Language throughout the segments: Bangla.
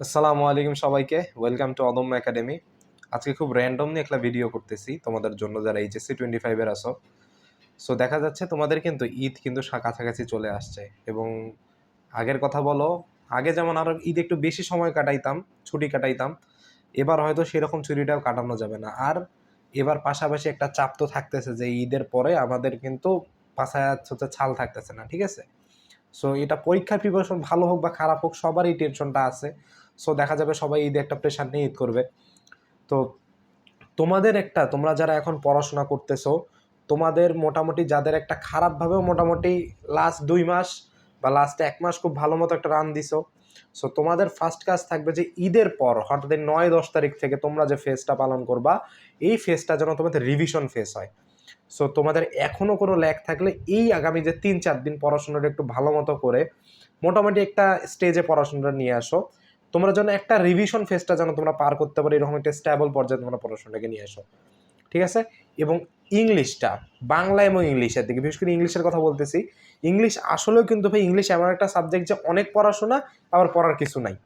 আসসালামু আলাইকুম সবাইকে। ওয়েলকাম টু অদম্য একাডেমি আজকে খুব র্যান্ডমলি একটা ভিডিও করতেছি তোমাদের জন্য যারা এইচএসসি টোয়েন্টি ফাইভের আসো সো দেখা যাচ্ছে তোমাদের কিন্তু ঈদ কিন্তু কাছাকাছি চলে আসছে এবং আগের কথা বলো, আগে যেমন আরও ঈদ একটু বেশি সময় কাটাইতাম, ছুটি কাটাইতাম, এবার হয়তো সেরকম ছুটিটাও কাটানো যাবে না। আর এবার পাশাপাশি একটা চাপ তো থাকতেছে যে ঈদের পরে আমাদের কিন্তু পাশায় হচ্ছে ছাল থাকতেছে না, ঠিক আছে? সো এটা পরীক্ষার প্রিপারেশন ভালো হোক বা খারাপ হোক, সবারই টেনশনটা আছে। সো দেখা যাবে সবাই ঈদে একটা প্রেশার নিয়ে ঈদ করবে। তো তোমাদের একটা, তোমরা যারা এখন পড়াশোনা করতেছো, তোমাদের মোটামুটি যাদের একটা খারাপভাবেও মোটামুটি লাস্ট দুই মাস বা লাস্ট এক মাস খুব ভালো মতো একটা রান দিছো। সো তোমাদের ফার্স্ট কাজ থাকবে যে ঈদের পর, হঠাৎ নয়, দশ তারিখ থেকে তোমরা যে ফেসটা পালন করবা, এই ফেসটা যেন তোমাদের রিভিশন ফেস হয়। সো তোমাদের এখনও কোনো ল্যাক থাকলে এই আগামী যে তিন, চার দিন পড়াশোনাটা একটু ভালো মতো করে, মোটামুটি একটা স্টেজে পড়াশোনাটা নিয়ে আসো। তোমরা যেন একটা রিভিশন ফেসটা যেন তোমরা পার করতে পারো, এরকম একটা স্ট্যাবল পর্যায়ে তোমরা পড়াশোনাটাকে নিয়ে আসো ঠিক আছে? এবং ইংলিশটা, বাংলা এবং ইংলিশের দিকে, বিশেষ করে ইংলিশের কথা বলতেছি, ইংলিশ আসলেও কিন্তু ভাই, ইংলিশ এমন একটা সাবজেক্ট যে অনেক পড়াশোনা, আবার পড়ার কিছু নাই।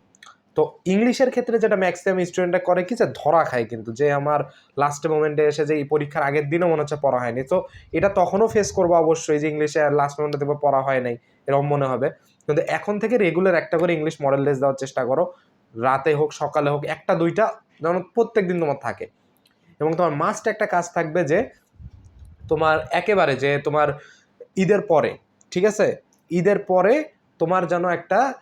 তো ইংলিশের ক্ষেত্রে যেটা ম্যাক্সিমাম স্টুডেন্টরা করে কি যে ধরা খায় কিন্তু, যে আমার লাস্ট মোমেন্টে এসে যে এই পরীক্ষার আগের দিনও মনে হচ্ছে পড়া হয়নি। তো এটা তখনও ফেস করব অবশ্যই যে ইংলিশে লাস্ট মোমেন্টে দেখব পড়া হয় নাই, এরকম মনে হবে। কিন্তু এখন থেকে রেগুলার একটা করে ইংলিশ মডেল টেস্ট দেওয়ার চেষ্টা করো। রাতে হোক, সকালে হোক, একটা দুইটা যেন প্রত্যেক দিন তোমার থাকে। এবং তোমার মাস্ট একটা কাজ থাকবে যে, তোমার একেবারে যে তোমার ঈদের পরে, ঠিক আছে? ঈদের পরে তোমার যেন একটা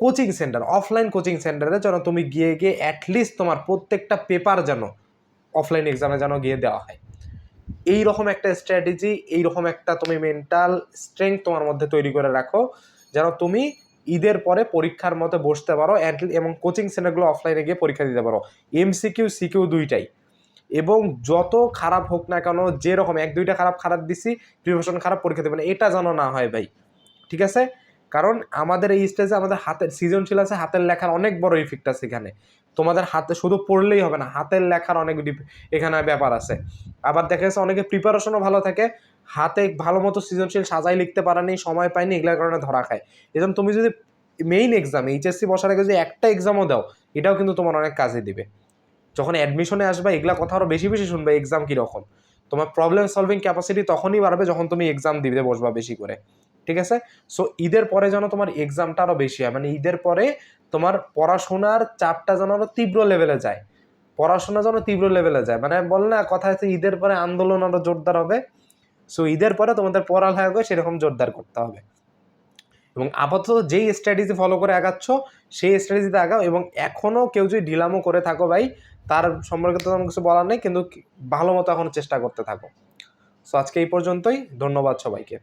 কোচিং সেন্টার অফলাইন কোচিং সেন্টারে যেন তুমি গিয়ে গিয়ে অ্যাটলিস্ট তোমার প্রত্যেকটা পেপার যেন অফলাইন এক্সামে যেন গিয়ে দেওয়া হয়। এই রকম একটা স্ট্র্যাটেজি এই রকম একটা তুমি মেন্টাল স্ট্রেংথ তোমার মধ্যে তৈরি করে রাখো। যেন তুমি ঈদের পরে পরীক্ষার মতো বসতে পারো এবং কোচিং সেন্টারগুলো অফলাইনে গিয়ে পরীক্ষা দিতে পারো। এমসিকিউ সিকিউ দুইটাই। এবং যত খারাপ হোক না কেন, যেরকম এক, দুইটা খারাপ খারাপ দিছি প্রিপারেশন খারাপ, পরীক্ষা দেবে না। এটা যেন না হয় ভাই। ঠিক আছে? কারণ আমাদের এই স্টেজে আমাদের হাতের সৃজনশীল আছে, হাতের লেখার অনেক বড় ইফেক্ট আছে এখানে। তোমাদের হাতে শুধু পড়লেই হবে না, হাতের লেখার অনেক এখানে ব্যাপার আছে। আবার দেখা যাচ্ছে অনেকে প্রিপারেশনও ভালো থাকে হাতে ভালো মতো সৃজনশীল সাজাই লিখতে পারেনি, সময় পায়নি এগুলোর কারণে ধরা খায়। এজন্য তুমি যদি মেইন এক্সাম এইচএসসি বসার আগে যদি একটা এক্সামও দাও, এটাও কিন্তু তোমার অনেক কাজে দিবে। যখন অ্যাডমিশনে আসবে, এগুলা কথা আরও বেশি বেশি শুনবে এক্সাম কীরকম। তোমার প্রবলেম সলভিং ক্যাপাসিটি তখনই বাড়বে যখন তুমি এক্সাম দিতে বসবা বেশি করে। ঠিক আছে? সো ঈদের পরে যেন তোমার এক্সামটা আরও বেশি হয়। মানে ঈদের পরে তোমার পড়াশোনার চাপটা যেন আরও তীব্র লেভেলে যায়। পড়াশোনা যেন তীব্র লেভেলে যায়। মানে বল না, কথা আছে ঈদের পরে আন্দোলন আরও জোরদার হবে। সো ঈদের পরে তোমাদের পড়ালেখাকে সেরকম জোরদার করতে হবে। এবং আপাতত যেই স্ট্র্যাটেজি ফলো করে আগাচ্ছ, সেই স্ট্র্যাটেজিতে আগাও এবং এখনও কেউ যদি ঢিলামো করে থাকো ভাই, তার সম্পর্কে তো তেমন কিছু বলার নেই, কিন্তু ভালো মতো এখন চেষ্টা করতে থাকো। সো আজকে এই পর্যন্তই, ধন্যবাদ সবাইকে।